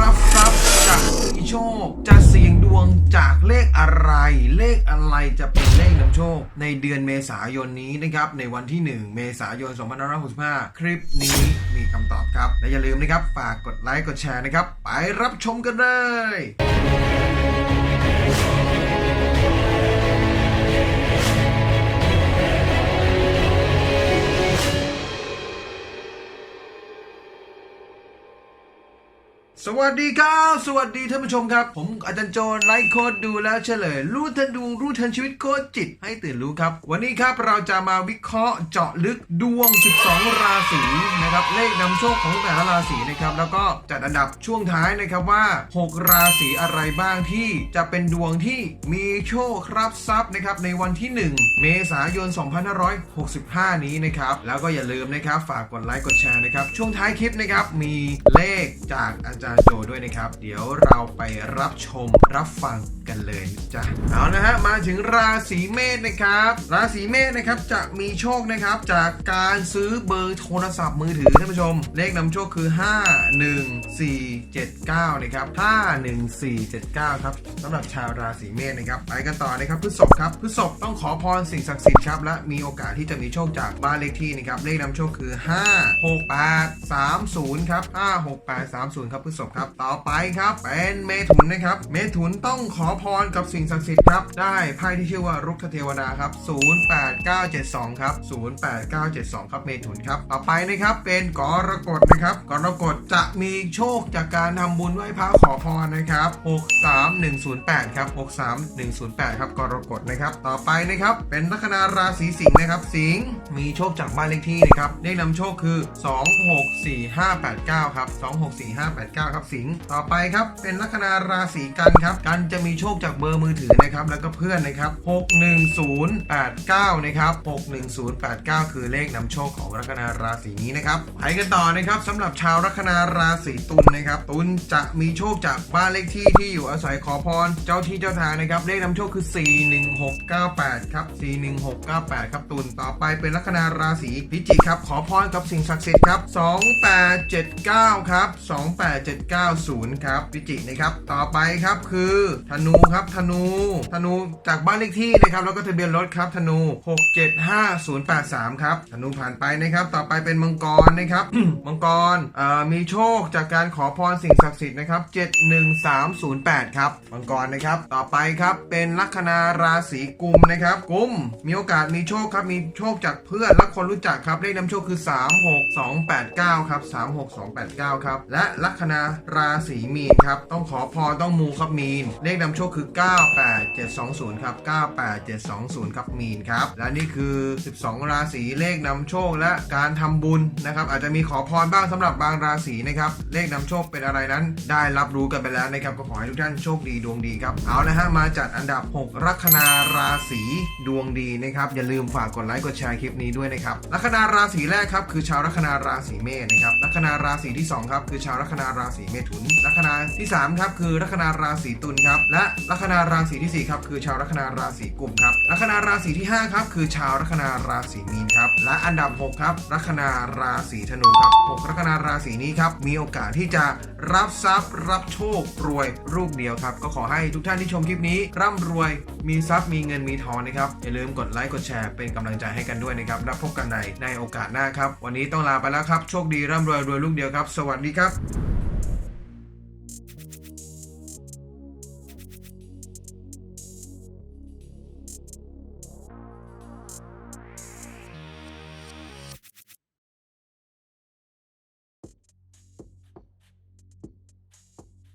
รับทรัพย์จะมีโชค จะเสี่ยงดวงจากเลขอะไร เลขอะไรจะเป็นเลขนำโชค ในเดือนเมษายนนี้นะครับ ในวันที่ 1 เมษายน 2565 คลิปนี้มีคำตอบครับ และอย่าลืมนะครับ ฝากกดไลค์ กดแชร์นะครับ ไปรับชมกันเลย สวัสดีครับ สวัสดีท่านผู้ชมครับ ผมอาจารย์โจนไลฟ์โค้ดดูแล้วเฉลย รู้ทันดวงรู้ทันชีวิตโค้ดจิตให้ตื่นรู้ครับ วันนี้ครับเราจะมาวิเคราะห์เจาะลึกดวง 12 ราศีนะครับเลขนำโชคของแต่ละราศีนะครับแล้วก็จัดอันดับช่วงท้ายนะครับว่า 6 ราศีอะไรบ้างที่จะเป็นดวงที่มีโชครับทรัพย์นะครับในวันที่ 1 เมษายน 2565 นี้นะครับแล้วก็อย่าลืมนะครับฝากกดไลค์กดแชร์นะครับช่วงท้ายคลิปนะครับมีเลขจากอาจารย์โจด้วยนะครับ เดี๋ยวเราไปรับชมรับฟังกันเลยจ้ะเอานะฮะมาถึงราศีเมษนะครับ ราศีเมษนะครับจะมีโชคนะครับจากการซื้อเบอร์โทรศัพท์มือถือท่านผู้ชม เลขนำโชคคือ 5 1 4 7 9นะครับ5 1 4 7 9ครับสำหรับชาวราศีเมษนะครับไปกันต่อนะครับพฤษภครับพฤษภต้องขอพรสิ่งศักดิ์สิทธิ์ครับและมีโอกาสที่จะมีโชคจากบ้านเลขที่นะครับเลขนำโชคคือ 5 6 8 3 0ครับ5 6 8 3 0ครับพฤษภครับ ต่อไปครับเป็นเมถุนนะครับ เมถุนต้องขอพรกับสิ่งศักดิ์สิทธิ์ครับ ได้ไพ่ที่ชื่อว่ารุกขเทวดาครับ 08972 ครับ 08972 ครับ เมถุนครับ ต่อไปนะครับเป็นกรกฎนะครับ กรกฎจะมีโชคจากการทำบุญไหว้พระขอพรนะครับ 63108 ครับ 63108 ครับกรกฎนะครับ ต่อไปนะครับเป็นลัคนาราศีสิงห์นะครับ สิงห์มีโชคจากบ้านเลขที่นะครับเลขนำโชคคือ 264589 ครับ 264589ครับสิงห์ต่อไปครับเป็นลัคนาราศีกันครับ กันจะมีโชคจากเบอร์มือถือนะครับ แล้วก็เพื่อนนะครับ 61089 นะครับ 61089 คือเลขนำโชคของลัคนาราศีนี้นะครับไปกันต่อนะครับสำหรับชาวลัคนาราศีตุลนะครับ ตุลจะมีโชคจากบ้านเลขที่ที่อยู่อาศัยขอพร เจ้าที่เจ้าทางนะครับ เลขนำโชคคือ 41698 ครับ 41698 ครับตุลต่อไปเป็นลัคนาราศีพิจิกครับ ขอพรกับสิ่งศักดิ์สิทธิ์ครับ 2879 ครับ790 ครับพิจินะครับ ต่อไปครับคือธนูครับธนู ธนูจากบ้านเลขที่นะครับ แล้วก็ทะเบียนรถครับธนู 675083 ครับธนูผ่านไปนะครับ ต่อไปเป็นมังกรนะครับ มังกรมีโชคจากการขอพรสิ่งศักดิ์สิทธิ์นะครับ 71308 ครับมังกรนะครับ ต่อไปครับเป็นลัคนาราศีกุมนะครับ กุมมีโอกาสมีโชคครับ มีโชคจากเพื่อนและคนรู้จักครับเลขนำโชคคือ 36289 ครับ 36289 ครับ และลัคนาราศีมีนครับ ต้องขอพรต้องมูครับมีน เลขนำโชคคือ 98720 ครับ 98720 ครับมีนครับ และนี่คือ 12 ราศีเลขนำโชคและการทำบุญนะครับ อาจจะมีขอพรบ้างสำหรับบางราศีนะครับ เลขนำโชคเป็นอะไรนั้น ได้รับรู้กันไปแล้วนะครับ ก็ขอให้ทุกท่านโชคดีดวงดีครับ เอาละฮะ มาจัดอันดับ 6 ลัคนาราศีดวงดีนะครับ อย่าลืมฝากกดไลค์กดแชร์คลิปนี้ด้วยนะครับ ลัคนาราศีแรกครับคือชาวลัคนาราศีเมษนะครับ ลัคนาราศีที่สองครับคือชาวลัคนาราศีเมถุน ลัคนาที่สามครับ คือลัคนาราศีตุลครับ และลัคนาราศีที่สี่ครับ คือชาวลัคนาราศีกุมครับ ลัคนาราศีที่ห้าครับ คือชาวลัคนาราศีมีนครับ และอันดับหกครับ ลัคนาราศีธนูครับหกลัคนาราศีนี้ครับ มีโอกาสที่จะรับทรัพย์ รับโชค รวยรูปเดียวครับ ก็ขอให้ทุกท่านที่ชมคลิปนี้ ร่ำรวย มีทรัพย์ มีเงิน มีทองนะครับ อย่าลืมกดไลค์ กดแชร์ เป็นกำลังใจให้กันด้วยนะครับ แล้วพบกันในในโอกาสหน้าครับ วันนี้ต้องลาไปแล้วครับ โชคดี ร่ำรวย รวยลูกเดียวครับ สวัสดีครับ